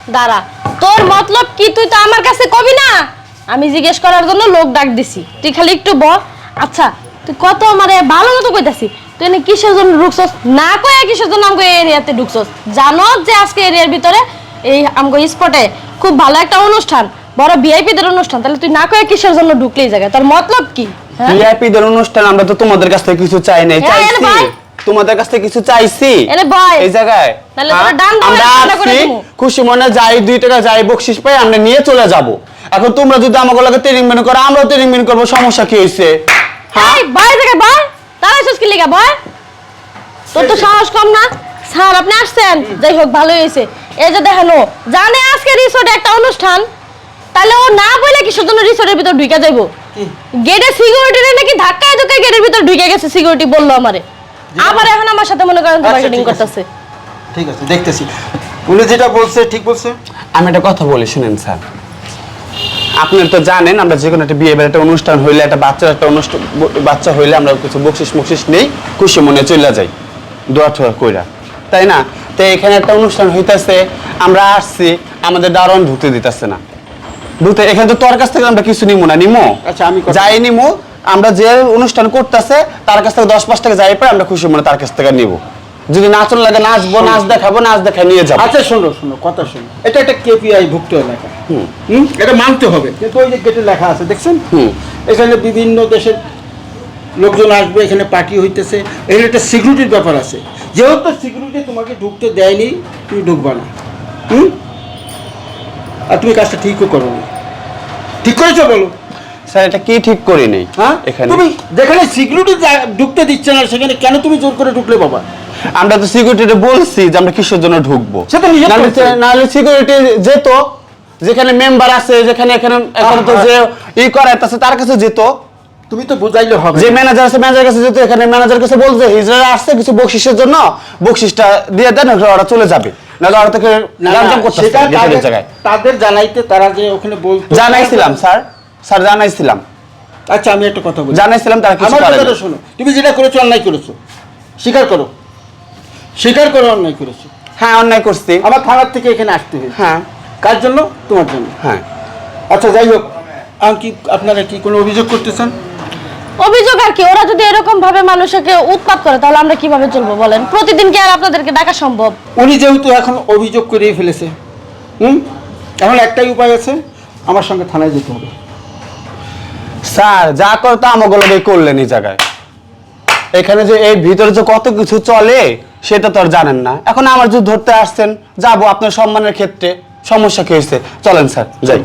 দাঁড়া তোর মতলব কি তুই তো আমার কাছে কবি না? আমি জিজ্ঞেস করার জন্য লোক ডাক দিছি। তুই খালি একটু ব আচ্ছা তুই কত আমারে ভালো মতো কইতাছি? তুই এনে কিসের জন্য ঢুকছস? না কয়ে কিসের জন্য আমগো এই এরিয়াতে ঢুকছস? জানো যে আজকে এরিয়ার ভিতরে এই আমগো স্পটে খুব ভালো একটা অনুষ্ঠান বড় ভিআইপিদের অনুষ্ঠান। তাহলে তুই না কয়ে কিসের জন্য ঢুকলি এই জায়গায়? তোর মতলব কি? হ্যাঁ? ভিআইপিদের অনুষ্ঠান আমরা তো তোমাদের কাছ থেকে কিছু চাই নাই চাইছি। বল। তোমাদের কাছ থেকে কিছু চাইছি। এই জায়গায়? তাহলে হ্যাঁ? তোরা আমরা আসছি, খুশি মনে যাই দুই টাকা যাই বকশিস পাই আমরা নিয়ে চলে যাব। এখন তোমরা যদি আমাকে লাগে ট্রেনিং মেনু করো আমরাও ট্রেনিং মেনু করব সমস্যা কি হয়েছে হ্যাঁ? এই বয় জায়গায় বয় দাঁড়াইছিস কি লিগা বয়? তোর তো সাহস কম না। স্যার আপনি আসছেন? যাই হোক ভালো হয়েছে এই যে দেখানো জানে আজকে রিসোর্টে একটা অনুষ্ঠান। তাহলে ও না বলে কিসের জন্য রিসোর্টের ভিতর ঢুকে যাইবো? গেটে সিকিউরিটি নাকি ধাক্কায় ধাক্কায় গেটের ভিতর ঢুকে গেছে সিকিউরিটি বলল আমারে। আবার এখন আমার সাথে মনে করেন আচ্ছা, মার্কেটিং করতেছে। ঠিক আছে দেখতেছি। উনি যেটা বলছে ঠিক বলছে? আমি একটা কথা বলি শুনেন স্যার। আপনারা তো জানেন আমরা যে কোনো একটা বিয়ে বাড়ি একটা অনুষ্ঠান হইলে একটা বাচ্চার একটা অনুষ্ঠান বাচ্চা হইলে আমরা কিছু বকশিস মকশিস নেই খুশি মনে চলে যাই দোয়া ঠোয়া কইরা। তাই না? তো এখানে একটা অনুষ্ঠান হইতাছে আমরা আসছি আমাদের দারোয়ান ঢুকতে দিতেছে না। ঢুকতে এখানে তো তোর কাছ থেকে আমরা কিছু নিমু না নিমু? আচ্ছা, আমি যাই নিমু আমরা যে অনুষ্ঠান করতেছে তার কাছ থেকে দশ পাঁচ টাকা যাই পাই আমরা খুশি মনে তার কাছ থেকে নিব। যদি নাচন লাগে নাচবো নাচ দেখাবো নাচ দেখা নিয়ে যাব। আচ্ছা শোনো শোনো কথা শোনো। এটা একটা কেপিআই ভুক্ত এলাকা। হুম। হুম? এটা মানতে হবে। কিন্তু ওই যে গেটে লেখা আছে দেখছেন? হুম। এখানে বিভিন্ন দেশের লোকজন আসবে এখানে পার্টি হইতেছে। এখানে একটা সিকিউরিটির ব্যাপার আছে। যেহেতু সিকিউরিটি তোমাকে ঢুকতে দেয়নি তুমি ঢুকবা না। হুম? আর তুমি কাজটা ঠিকও করো নি। ঠিক করেছ বলো? স্যার এটা কি ঠিক করি নেই? হ্যাঁ? এখানে। তুমি যেখানে সিকিউরিটি ঢুকতে দিচ্ছে না সেখানে কেন তুমি জোর করে ঢুকলে বাবা? আমরা তো সিকিউরিটি বলছি যে আমরা কিসের জন্য ঢুকবো। নাহলে- সিকিউরিটি যেত যেখানে মেম্বার আছে যেখানে এখানে এখানে তো যে ই করাইতেছে তার কাছে যেত। তুমি তো বুঝাইলে হবে। যে ম্যানেজার আছে ম্যানেজার কাছে যেত এখানে ম্যানেজার কাছে বলছে হিজড়া আসছে কিছু বকশিসের জন্য বকশিসটা দিয়ে দেন ওরা চলে যাবে। নাহলে ওরা থেকে তাদের- তাদের জানাইতে তারা যে ওখানে বলতো। জানাইছিলাম স্যার। স্যার জানাইছিলাম। আচ্ছা আমি একটা কথা বলি। জানাইছিলাম তারা কিছু আমার কথাটা শোনো তুমি যেটা করেছ অন্যায় করেছ। স্বীকার করো। স্বীকার করো অন্যায় করেছ। হ্যাঁ অন্যায় করছি। আমার থানার থেকে এখানে আসতে হয়েছে। হ্যাঁ। কার জন্য? তোমার জন্য। হ্যাঁ। আচ্ছা যাই হোক আমি কি আপনারা কি কোনো অভিযোগ করতেছেন? অভিযোগ আর কি ওরা যদি এরকম ভাবে মানুষকে উৎপাত করে তাহলে আমরা কীভাবে চলবো বলেন? প্রতিদিন কি আর আপনাদেরকে ডাকা সম্ভব? উনি যেহেতু এখন অভিযোগ করেই ফেলেছে হুম? এখন একটাই উপায় আছে আমার সঙ্গে থানায় যেতে হবে। স্যার, যা করতো আমাকে লোকই করলেন এই জায়গায়। এখানে যে এই ভিতরে যে কত কিছু চলে, সেটা তো আর জানেন না। এখন আমার যদি ধরতে আসছেন, যাব আপনার সম্মানের ক্ষেত্রে। সমস্যা কি হয়েছে? চলেন, স্যার, যাই।